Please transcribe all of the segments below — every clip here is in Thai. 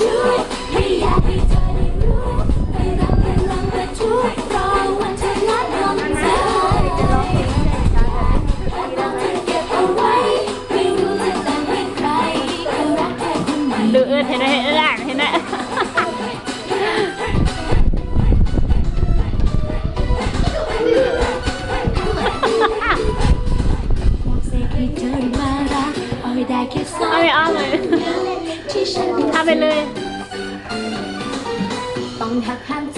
you. ไปเลย ต้องหักหันใจ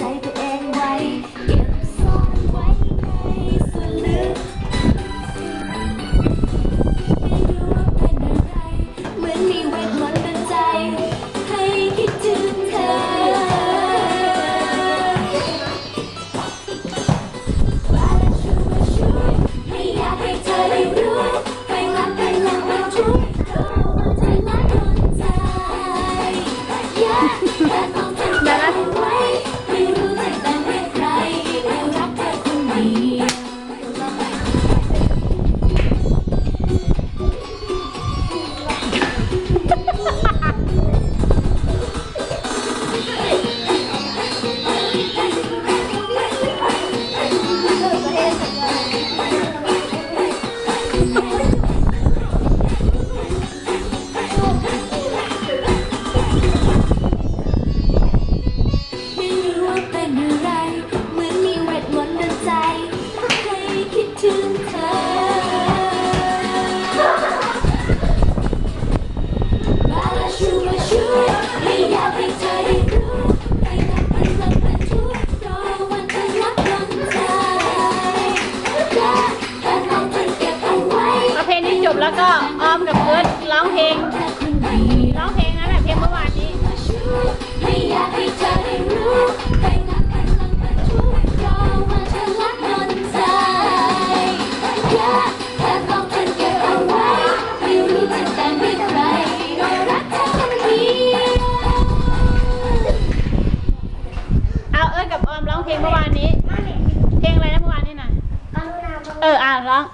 เอออะร้อง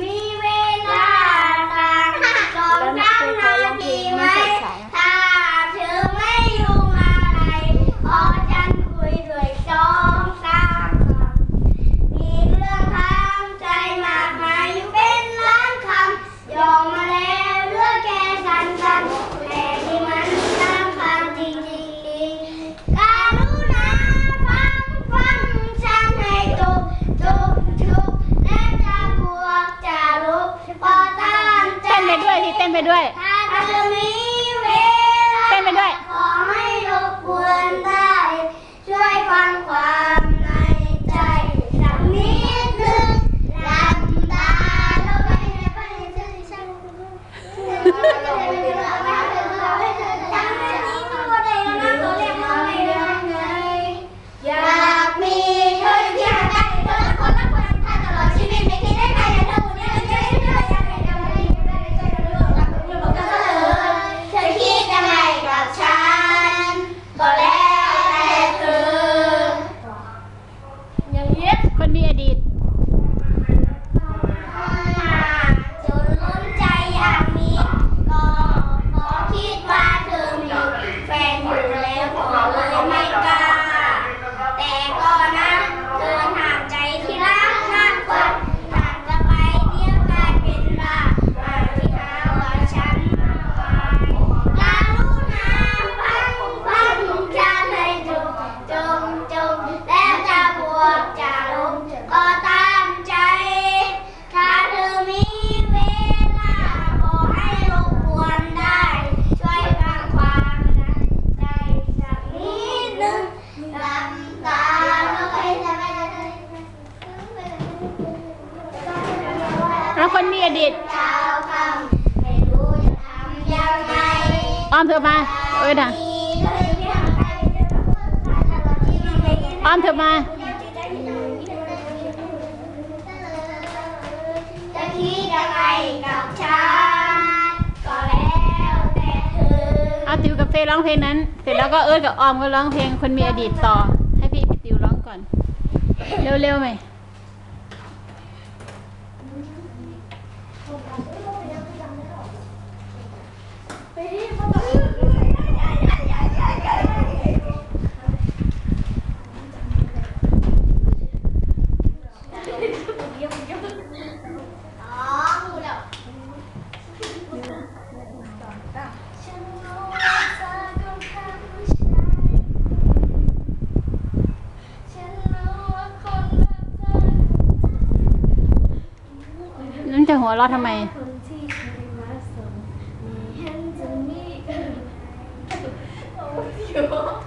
มี ด้วย ทาโทมิ เราคนมีอดีตอ้อมเถอะมา เอ้ยดังอ้อมเถอะมาจะคิดยังไรกับฉันก็แล้วแต่เธอเอาติวกับเฟยร้องเพลงนั้น เสร็จแล้วก็เอิร์ดกับออมก็ร้องเพลงคนมีอดีตต่อ ให้พี่ติวร้องก่อน เร็วๆไหม เราะทำไมเ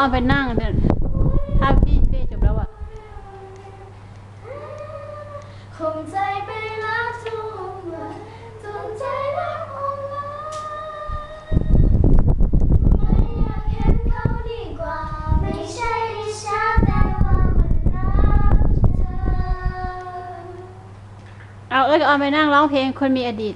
อ้อมไปนั่งเนี่ยถ้าพี่เฟยจบแล้วอะคงใจไปรักทุกวันจนใจรักองละไม่อยากเห็นเขาดีกว่า ไม่ใช่ชาแต่ว่ามันรักเธอ เอาเอ้ยเอาไปนั่งร้องเพลงคนมีอดีต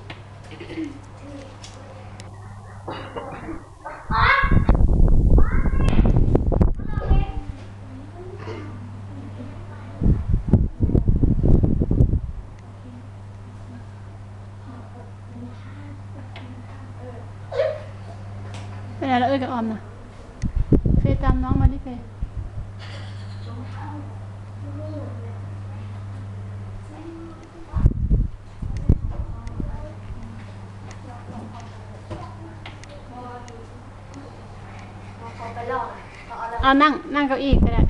ไหนแล้วเอ้ยกับออมนะเฟยตามน้องมาดิเฟยเอานั่ง นั่งเก้าอี้ก็ได้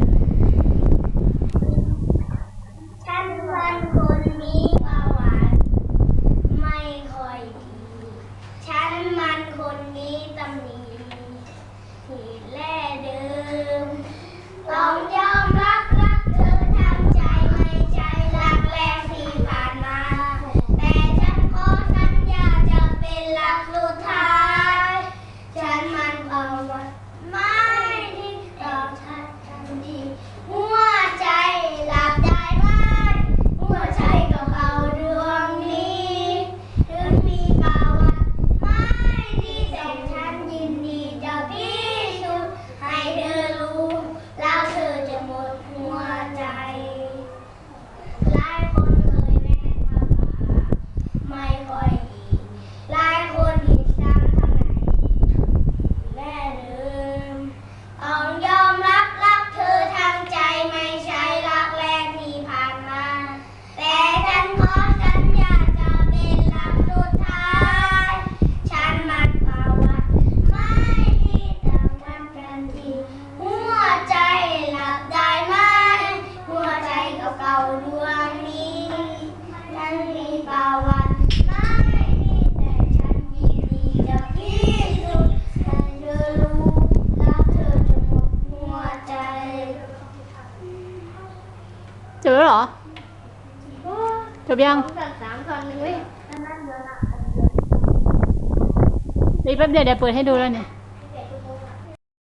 บยังสองสามคนนึงเว้ยอีกแป๊บเดียวเดี๋ยวเปิดให้ดูแล้วเนี่ย